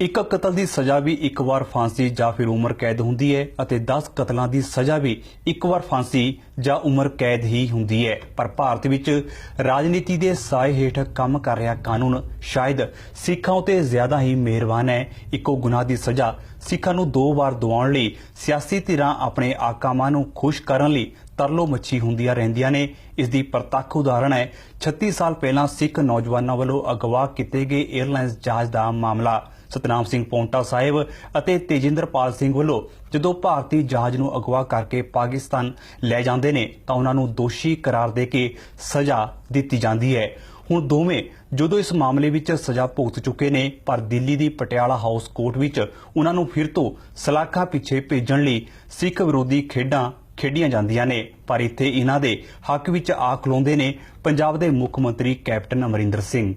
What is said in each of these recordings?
ਇੱਕ ਕਤਲ ਦੀ ਸਜ਼ਾ ਵੀ ਇੱਕ ਵਾਰ ਫਾਂਸੀ ਜਾਂ ਫਿਰ ਉਮਰ ਕੈਦ ਹੁੰਦੀ ਹੈ ਅਤੇ 10 ਕਤਲਾਂ ਦੀ ਸਜ਼ਾ ਵੀ ਇੱਕ ਵਾਰ ਫਾਂਸੀ ਜਾਂ ਉਮਰ ਕੈਦ ਹੀ ਹੁੰਦੀ ਹੈ। ਪਰ ਭਾਰਤ ਵਿੱਚ ਰਾਜਨੀਤੀ ਦੇ ਸਾਏ ਹੇਠ ਕੰਮ ਕਰ ਰਿਹਾ ਕਾਨੂੰਨ ਸ਼ਾਇਦ ਸਿੱਖਾਂ ਉਤੇ ਜ਼ਿਆਦਾ ਹੀ ਮਿਹਰਬਾਨ ਹੈ। ਇੱਕੋ ਗੁਨਾਹ ਦੀ ਸਜ਼ਾ ਸਿੱਖਾਂ ਨੂੰ ਦੋ ਵਾਰ ਦਿਵਾਉਣ ਲਈ, ਸਿਆਸੀ ਧਿਰਾਂ ਆਪਣੇ ਆਕਾਮਾਂ ਨੂੰ ਖੁਸ਼ ਕਰਨ ਲਈ ਤਰਲੋ ਮੱਛੀ ਹੁੰਦੀਆਂ ਰਹਿੰਦੀਆਂ ਨੇ। ਇਸ ਦੀ ਪ੍ਰਤੱਖ ਉਦਾਹਰਣ ਹੈ 36 ਸਾਲ ਪਹਿਲਾਂ ਸਿੱਖ ਨੌਜਵਾਨਾਂ ਵੱਲੋਂ ਅਗਵਾ ਕੀਤੇ ਗਏ 에ਅਰਲਾਈਨਸ ਜਹਾਜ਼ ਦਾ ਮਾਮਲਾ। ਸਤਨਾਮ ਸਿੰਘ ਪੌਂਟਾ ਸਾਹਿਬ ਅਤੇ ਤੇਜਿੰਦਰਪਾਲ ਸਿੰਘ ਵੱਲੋਂ ਜਦੋਂ ਭਾਰਤੀ ਜਹਾਜ਼ ਨੂੰ ਅਗਵਾ ਕਰਕੇ ਪਾਕਿਸਤਾਨ ਲੈ ਜਾਂਦੇ ਨੇ ਤਾਂ ਉਹਨਾਂ ਨੂੰ ਦੋਸ਼ੀ ਕਰਾਰ ਦੇ ਕੇ ਸਜ਼ਾ ਦਿੱਤੀ ਜਾਂਦੀ ਹੈ। ਹੁਣ ਦੋਵੇਂ ਜਦੋਂ ਇਸ ਮਾਮਲੇ ਵਿੱਚ ਸਜ਼ਾ ਭੁਗਤ ਚੁੱਕੇ ਨੇ, ਪਰ ਦਿੱਲੀ ਦੀ ਪਟਿਆਲਾ ਹਾਊਸ ਕੋਰਟ ਵਿੱਚ ਉਹਨਾਂ ਨੂੰ ਫਿਰ ਤੋਂ ਸਲਾਖਾ ਪਿੱਛੇ ਭੇਜਣ ਲਈ ਸਿੱਖ ਵਿਰੋਧੀ ਖੇਡਾਂ ਖੇਡੀਆਂ ਜਾਂਦੀਆਂ ਨੇ। ਪਰ ਇੱਥੇ ਇਹਨਾਂ ਦੇ ਹੱਕ ਵਿੱਚ ਆ ਖਲੋਂਦੇ ਨੇ ਪੰਜਾਬ ਦੇ ਮੁੱਖ ਮੰਤਰੀ ਕੈਪਟਨ ਅਮਰਿੰਦਰ ਸਿੰਘ।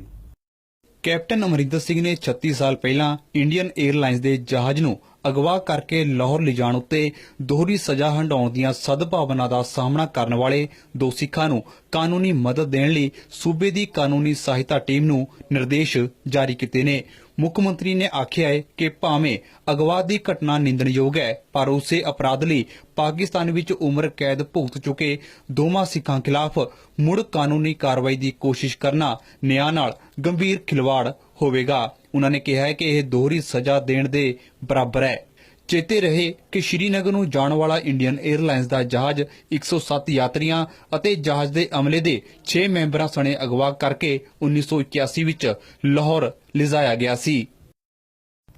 ਕੈਪਟਨ ਅਮਰਿੰਦਰ ਸਿੰਘ ਨੇ 36 ਸਾਲ ਪਹਿਲਾਂ ਇੰਡੀਅਨ 에ਅਰਲਾਈਨਸ ਦੇ ਜਹਾਜ਼ ਨੂੰ ਅਗਵਾ ਕਰਕੇ ਲਾਹੌਰ ਲਿਜਾਣ ਉੱਤੇ ਦੋਹਰੀ ਸਜ਼ਾ ਹੰਡਾਉਣ ਦੀਆਂ ਸਦਭਾਵਨਾ ਦਾ ਸਾਹਮਣਾ ਕਰਨ ਵਾਲੇ ਦੋ ਸਿੱਖਾਂ ਨੂੰ ਕਾਨੂੰਨੀ ਮਦਦ ਦੇਣ ਲਈ ਸੂਬੇ ਦੀ ਕਾਨੂੰਨੀ ਸਹਾਇਤਾ ਟੀਮ ਨੂੰ ਨਿਰਦੇਸ਼ ਜਾਰੀ ਕੀਤੇ ਨੇ। ਮੁੱਖ ਮੰਤਰੀ ਨੇ ਆਖਿਆ ਹੈ ਕਿ ਭਾਵੇਂ ਅਗਵਾ ਦੀ ਘਟਨਾ ਨਿੰਦਣਯੋਗ ਹੈ, ਪਰ ਉਸੇ ਅਪਰਾਧ ਲਈ ਪਾਕਿਸਤਾਨ ਵਿੱਚ ਉਮਰ ਕੈਦ ਭੁਗਤ ਚੁੱਕੇ ਦੋਵਾਂ ਸਿੱਖਾਂ ਖਿਲਾਫ ਮੁੜ ਕਾਨੂੰਨੀ ਕਾਰਵਾਈ ਦੀ ਕੋਸ਼ਿਸ਼ ਕਰਨਾ ਨਿਆਂ ਨਾਲ ਗੰਭੀਰ ਖਿਲਵਾੜ ਹੋਵੇਗਾ। ਉਹਨਾਂ ਨੇ ਕਿਹਾ ਹੈ ਕਿ ਇਹ ਦੋਹਰੀ ਸਜ਼ਾ ਦੇਣ ਦੇ ਬਰਾਬਰ ਹੈ। ਚੇਤੇ ਰਹੇ ਕਿ ਸ਼੍ਰੀਨਗਰ ਨੂੰ ਜਾਣ ਵਾਲਾ ਇੰਡੀਅਨ 에ਅਰਲਾਈਨਸ ਦਾ ਜਹਾਜ਼ 107 ਯਾਤਰੀਆਂ ਅਤੇ ਜਹਾਜ਼ ਦੇ ਅਮਲੇ ਦੇ 6 ਮੈਂਬਰਾਂ ਸਣੇ ਅਗਵਾ ਕਰਕੇ 1981 ਵਿੱਚ ਲਾਹੌਰ ਲਿਜਾਇਆ ਗਿਆ ਸੀ।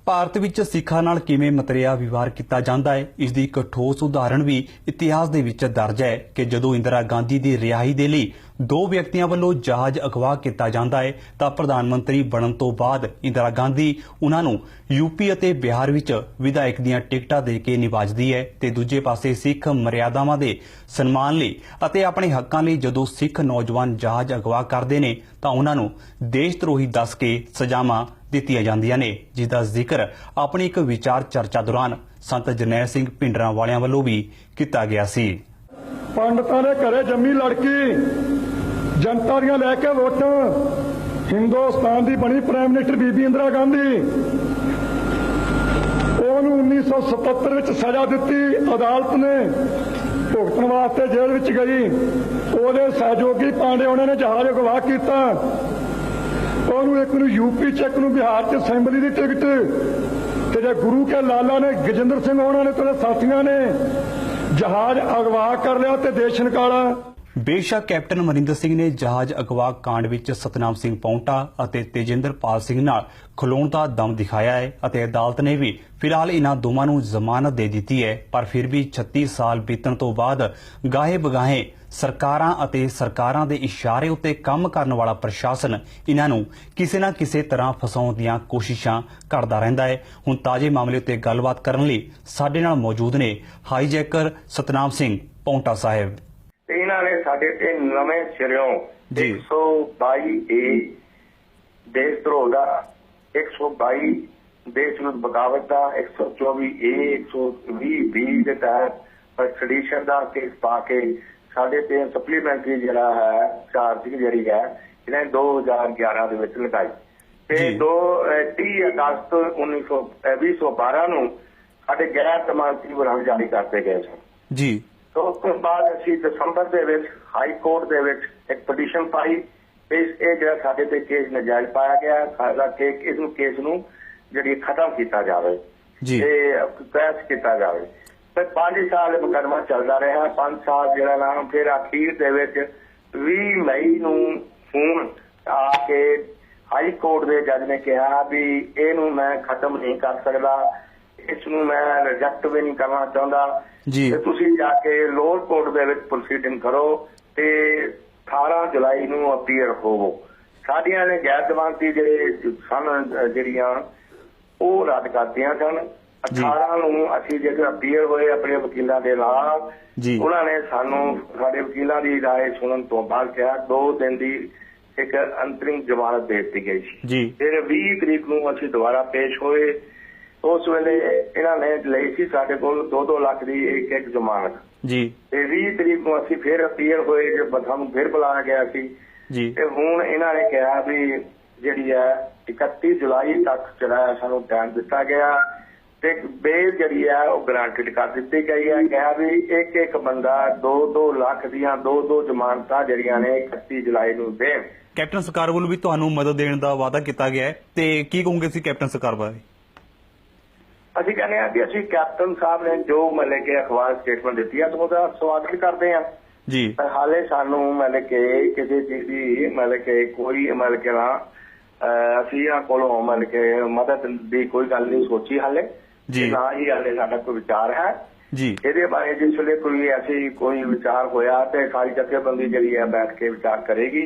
ਭਾਰਤ ਵਿੱਚ ਸਿੱਖਾਂ ਨਾਲ ਕਿਵੇਂ ਮਤਰਿਆ ਵਿਵਹਾਰ ਕੀਤਾ ਜਾਂਦਾ ਹੈ ਇਸ ਦੀ ਇੱਕ ਠੋਸ ਉਦਾਹਰਣ ਵੀ ਇਤਿਹਾਸ ਦੇ ਵਿੱਚ ਦਰਜ ਹੈ ਕਿ ਜਦੋਂ ਇੰਦਰਾ ਗਾਂਧੀ ਦੀ ਰਿਹਾਈ ਦੇ ਲਈ ਦੋ ਵਿਅਕਤੀਆਂ ਵੱਲੋਂ ਜਹਾਜ਼ ਅਗਵਾ ਕੀਤਾ ਜਾਂਦਾ ਹੈ ਤਾਂ ਪ੍ਰਧਾਨ ਮੰਤਰੀ ਬਣਨ ਤੋਂ ਬਾਅਦ ਇੰਦਰਾ ਗਾਂਧੀ ਉਹਨਾਂ ਨੂੰ ਯੂਪੀ ਅਤੇ ਬਿਹਾਰ ਵਿੱਚ ਵਿਧਾਇਕ ਦੀਆਂ ਟਿਕਟਾਂ ਦੇ ਕੇ ਨਿਵਾਜਦੀ ਹੈ ਤੇ ਦੂਜੇ ਪਾਸੇ ਸਿੱਖ ਮਰਿਆਦਾਵਾਂ ਦੇ ਸਨਮਾਨ ਲਈ ਅਤੇ ਆਪਣੇ ਹੱਕਾਂ ਲਈ ਜਦੋਂ ਸਿੱਖ ਨੌਜਵਾਨ ਜਹਾਜ਼ ਅਗਵਾ ਕਰਦੇ ਨੇ, ਤਾਂ ਉਹਨਾਂ ਨੂੰ ਦੇਸ਼ ਧਰੋਹੀ ਦੱਸ ਕੇ ਸਜ਼ਾਵਾਂ ਦਿੱਤੀਆਂ ਜਾਂਦੀਆਂ ਨੇ ਜਿਸ ਦਾ ਜ਼ਿਕਰ ਆਪਣੀ ਇੱਕ ਵਿਚਾਰ ਚਰਚਾ ਦੌਰਾਨ ਸੰਤ ਜਰਨੈਲ ਸਿੰਘ ਪਿੰਡਰਾਂ ਵਾਲਿਆਂ ਵੱਲੋਂ ਵੀ ਕੀਤਾ ਗਿਆ ਸੀ। ਪੰਡਤਾਂ ਦੇ ਘਰੇ ਜੰਮੀ ਲੜਕੀ ਜਨਤਾ ਦੀਆਂ ਲੈ ਕੇ ਵੋਟਾਂ। ਹਿੰਦੁਸਤਾਨ ਦੀ ਬਣੀ ਪ੍ਰਾਈਮ ਮਿਨਿਸਟਰ ਬੀਬੀ ਇੰਦਰਾ ਗਾਂਧੀ। ਉਹਨੂੰ 1977 ਵਿੱਚ ਸਜ਼ਾ ਦਿੱਤੀ ਅਦਾਲਤ ਨੇ। ਭੁਗਤਣ ਵਾਸਤੇ ਜੇਲ੍ਹ ਵਿੱਚ ਗਈ। ਉਹਦੇ ਸਹਿਯੋਗੀ ਪਾਂਡੇ ਉਹਨਾਂ ਨੇ ਜਹਾਜ਼ ਅਗਵਾ ਕੀਤਾ। ਉਹਨੂੰ ਇੱਕ ਨੂੰ ਯੂਪੀ ਚ, ਇੱਕ ਨੂੰ ਬਿਹਾਰ ਚ ਅਸੈਂਬਲੀ ਦੀ ਟਿਕਟ। ਤੇ ਜੇ ਗੁਰੂ ਕੇ ਲਾਲਾ ਨੇ, ਗਜਿੰਦਰ ਸਿੰਘ ਉਹਨਾਂ ਨੇ, ਤੇ ਸਾਥੀਆਂ ਨੇ ਜਹਾਜ਼ ਅਗਵਾ ਕਰ ਲਿਆ ਤੇ ਦੇਸ਼ ਨਿਕਾਲਾ। ਬੇਸ਼ੱਕ ਕੈਪਟਨ ਅਮਰਿੰਦਰ ਸਿੰਘ ਨੇ ਜਹਾਜ਼ ਅਗਵਾ ਕਾਂਡ ਵਿੱਚ ਸਤਨਾਮ ਸਿੰਘ ਪੌਂਟਾ ਅਤੇ ਤੇਜਿੰਦਰਪਾਲ ਸਿੰਘ ਨਾਲ ਖਲੋਣ ਦਾ ਦਮ ਦਿਖਾਇਆ ਹੈ ਅਤੇ ਅਦਾਲਤ ਨੇ ਵੀ ਫਿਲਹਾਲ ਇਹਨਾਂ ਦੋਵਾਂ ਨੂੰ ਜ਼ਮਾਨਤ ਦੇ ਦਿੱਤੀ ਹੈ, ਪਰ ਫਿਰ ਵੀ 36 ਸਾਲ ਬੀਤਣ ਤੋਂ ਬਾਅਦ ਗਾਹੇ ਬਗਾਹੇ ਸਰਕਾਰਾਂ ਅਤੇ ਸਰਕਾਰਾਂ ਦੇ ਇਸ਼ਾਰੇ ਉੱਤੇ ਕੰਮ ਕਰਨ ਵਾਲਾ ਪ੍ਰਸ਼ਾਸਨ ਇਹਨਾਂ ਨੂੰ ਕਿਸੇ ਨਾ ਕਿਸੇ ਤਰ੍ਹਾਂ ਫਸਾਉਣ ਦੀਆਂ ਕੋਸ਼ਿਸ਼ਾਂ ਕਰਦਾ ਰਹਿੰਦਾ ਹੈ। ਹੁਣ ਤਾਜ਼ੇ ਮਾਮਲੇ ਉੱਤੇ ਗੱਲਬਾਤ ਕਰਨ ਲਈ ਸਾਡੇ ਨਾਲ ਮੌਜੂਦ ਨੇ ਹਾਈਜੈਕਰ ਸਤਨਾਮ ਸਿੰਘ ਪੌਂਟਾ ਸਾਹਿਬ। ਇਹਨਾਂ ਨੇ ਸਾਡੇ ਤੇ ਨਵੇਂ ਸਿਰਿਓਂ ਜੀ। 122 ਏ ਦੇਸ਼ ਧਰੋਹ ਦਾ 122 ਦੇਸ਼ ਵਿਰੁੱਧ ਬਗਾਵਤ ਦਾ 124 ਏ 120 ਬੀ ਦੇ ਤਹਿਤ ਐਕਸਟ੍ਰੈਡੀਸ਼ਨ ਦਾ ਕੇਸ ਪਾ ਕੇ ਸਾਡੇ ਤੇ ਸਪਲੀਮੈਂਟਰੀ ਜਿਹੜਾ ਹੈ ਚਾਰਜਿੰਗ ਜਿਹੜੀ ਹੈ ਇਹਨਾਂ ਨੇ 2011 ਦੇ ਵਿੱਚ ਲਗਾਈ ਤੇ ਜੀ। 2 30 ਅਗਸਤ 1900 ਅਹ 2012 ਨੂੰ ਸਾਡੇ ਗੈਰ ਜ਼ਮਾਨਤੀ ਵਾਰੰਟ ਜਾਰੀ ਕਰਦੇ ਗਏ ਸਨ ਜੀ ਉਸ ਤੋਂ ਬਾਅਦ ਅਸੀਂ ਦਸੰਬਰ ਦੇ ਵਿੱਚ ਹਾਈ ਕੋਰਟ ਦੇ ਵਿੱਚ ਇੱਕ ਪਟੀਸ਼ਨ ਪਾਈ ਇਸ ਇਹ ਜਿਹੜਾ ਸਾਡੇ ਤੇ ਕੇਸ ਨਜਾਇਜ਼ ਪਾਇਆ ਗਿਆ ਸਾਡਾ ਕਿ ਇਸ ਨੂੰ ਕੇਸ ਨੂੰ ਜਿਹੜੀ ਖਤਮ ਕੀਤਾ ਜਾਵੇ ਜੀ। ਤੇ ਪ੍ਰੈਸ ਕੀਤਾ ਜਾਵੇ। ਤੇ 5 ਸਾਲ ਇਹ ਮੁਕੱਦਮਾ ਚੱਲਦਾ ਰਿਹਾ। 5 ਸਾਲ ਜਿਹੜਾ ਨਾਮ ਫਿਰ ਅਖੀਰ ਦੇ ਵਿੱਚ 20 ਮਈ ਨੂੰ ਫੋਨ ਆ ਕੇ ਹਾਈ ਕੋਰਟ ਦੇ ਜੱਜ ਨੇ ਕਿਹਾ ਵੀ ਇਹਨੂੰ ਮੈਂ ਖਤਮ ਨਹੀਂ ਕਰ ਸਕਦਾ। ਇਸ ਨੂੰ ਮੈਂ ਰਿਜੈਕਟ ਵੀ ਨਹੀਂ ਕਰਨਾ ਚਾਹੁੰਦਾ ਜੀ ਤੇ ਤੁਸੀਂ ਜਾ ਕੇ ਲੋਅਰ ਕੋਰਟ ਦੇ ਵਿੱਚ ਪ੍ਰੋਸੀਡਿੰਗ ਕਰੋ ਤੇ 18 ਜੁਲਾਈ ਨੂੰ ਅਪੀਅਰ ਹੋਵੋ ਸਾਡੀਆਂ ਨੇ ਗੈਰ ਜ਼ਮਾਨਤੀ ਜਿਹੜੇ ਸਨ ਅਹ ਜਿਹੜੀਆਂ ਉਹ ਰੱਦ ਕਰਤੀਆਂ ਸਨ ਜੀ। 18 ਨੂੰ ਅਸੀਂ ਜਦੋਂ ਅਪੀਅਰ ਹੋਏ ਆਪਣੇ ਵਕੀਲਾਂ ਦੇ ਨਾਲ ਜੀ। ਉਹਨਾਂ ਨੇ ਸਾਨੂੰ ਸਾਡੇ ਵਕੀਲਾਂ ਦੀ رائے ਸੁਣਨ ਤੋਂ ਬਾਅਦ ਕਿਹਾ ਦੋ ਦਿਨ ਦੀ ਇੱਕ ਅੰਤਰਿਮ ਜ਼ਮਾਨਤ ਦੇ ਦਿੱਤੀ ਗਈ ਸੀ ਜੀ ਫਿਰ 20 ਤਰੀਕ ਨੂੰ ਅਸੀਂ ਦੁਬਾਰਾ ਪੇਸ਼ ਹੋਏ ਉਸ ਵੇਲੇ ਇਹਨਾਂ ਨੇ ਲਈ ਸੀ ਸਾਡੇ ਕੋਲ 2-2 ਲੱਖ ਦੀ ਇੱਕ ਇੱਕ ਜ਼ਮਾਨਤ। ਜੀ। ਤੇ 20 ਤਰੀਕ ਨੂੰ ਅਸੀਂ ਫਿਰ ਅਪੀਲ ਹੋਏ ਜੇ ਸਾਨੂੰ ਫਿਰ ਬੁਲਾਇਆ ਗਿਆ ਸੀ। ਜੀ। ਤੇ ਹੁਣ ਇਹਨਾਂ ਨੇ ਕਿਹਾ ਵੀ ਜਿਹੜੀ ਹੈ 31 ਜੁਲਾਈ ਤੱਕ ਜਿਹੜਾ ਹੈ ਸਾਨੂੰ ਟਾਈਮ ਦਿੱਤਾ ਗਿਆ ਤੇ ਬੇਲ ਜਿਹੜੀ ਹੈ ਉਹ ਗਰੰਟਡ ਕਰ ਦਿੱਤੀ ਗਈ ਹੈ। ਕਿਹਾ ਵੀ ਇੱਕ ਇੱਕ ਬੰਦਾ 2-2 ਲੱਖ ਦੀਆਂ 2-2 ਜ਼ਮਾਨਤਾਂ ਜਿਹੜੀਆਂ ਨੇ 31 ਜੁਲਾਈ ਨੂੰ ਦੇਣ। ਕੈਪਟਨ ਸਰਕਾਰ ਵੱਲੋਂ ਵੀ ਤੁਹਾਨੂੰ ਮਦਦ ਦੇਣ ਦਾ ਵਾਅਦਾ ਕੀਤਾ ਗਿਆ ਹੈ। ਤੇ ਕੀ ਕਹੋਗੇ ਤੁਸੀਂ ਕੈਪਟਨ ਸਰਕਾਰ ਬਾਰੇ? ਅਸੀਂ ਕਹਿੰਦੇ ਹਾਂ ਕਿ ਅਸੀਂ ਕੈਪਟਨ ਸਾਹਿਬ ਨੇ ਜੋ ਮਤਲਬ ਕਿ ਅਖਬਾਰ ਸਟੇਟਮੈਂਟ ਦਿੱਤੀ ਹੈ ਤਾਂ ਉਹਦਾ ਸਵਾਗਤ ਕਰਦੇ ਹਾਂ। ਜੀ। ਪਰ ਹਾਲੇ ਸਾਨੂੰ ਮਤਲਬ ਕਿ ਕਿਸੇ ਚੀਜ਼ ਦੀ ਮਤਲਬ ਕਿ ਕੋਈ ਮਤਲਬ ਕਿ ਨਾ ਅਸੀਂ ਇਹਨਾਂ ਕੋਲੋਂ ਮਤਲਬ ਕਿ ਮਦਦ ਦੀ ਕੋਈ ਗੱਲ ਨਹੀਂ ਸੋਚੀ ਹਾਲੇ। ਜੀ। ਨਾ ਹੀ ਹਾਲੇ ਸਾਡਾ ਕੋਈ ਵਿਚਾਰ ਹੈ। ਜੀ। ਇਹਦੇ ਬਾਰੇ ਜਿਸ ਵੇਲੇ ਕੋਈ ਐਸੀ ਕੋਈ ਵਿਚਾਰ ਹੋਇਆ ਤੇ ਸਾਰੀ ਜਥੇਬੰਦੀ ਜਿਹੜੀ ਹੈ ਬੈਠ ਕੇ ਵਿਚਾਰ ਕਰੇਗੀ।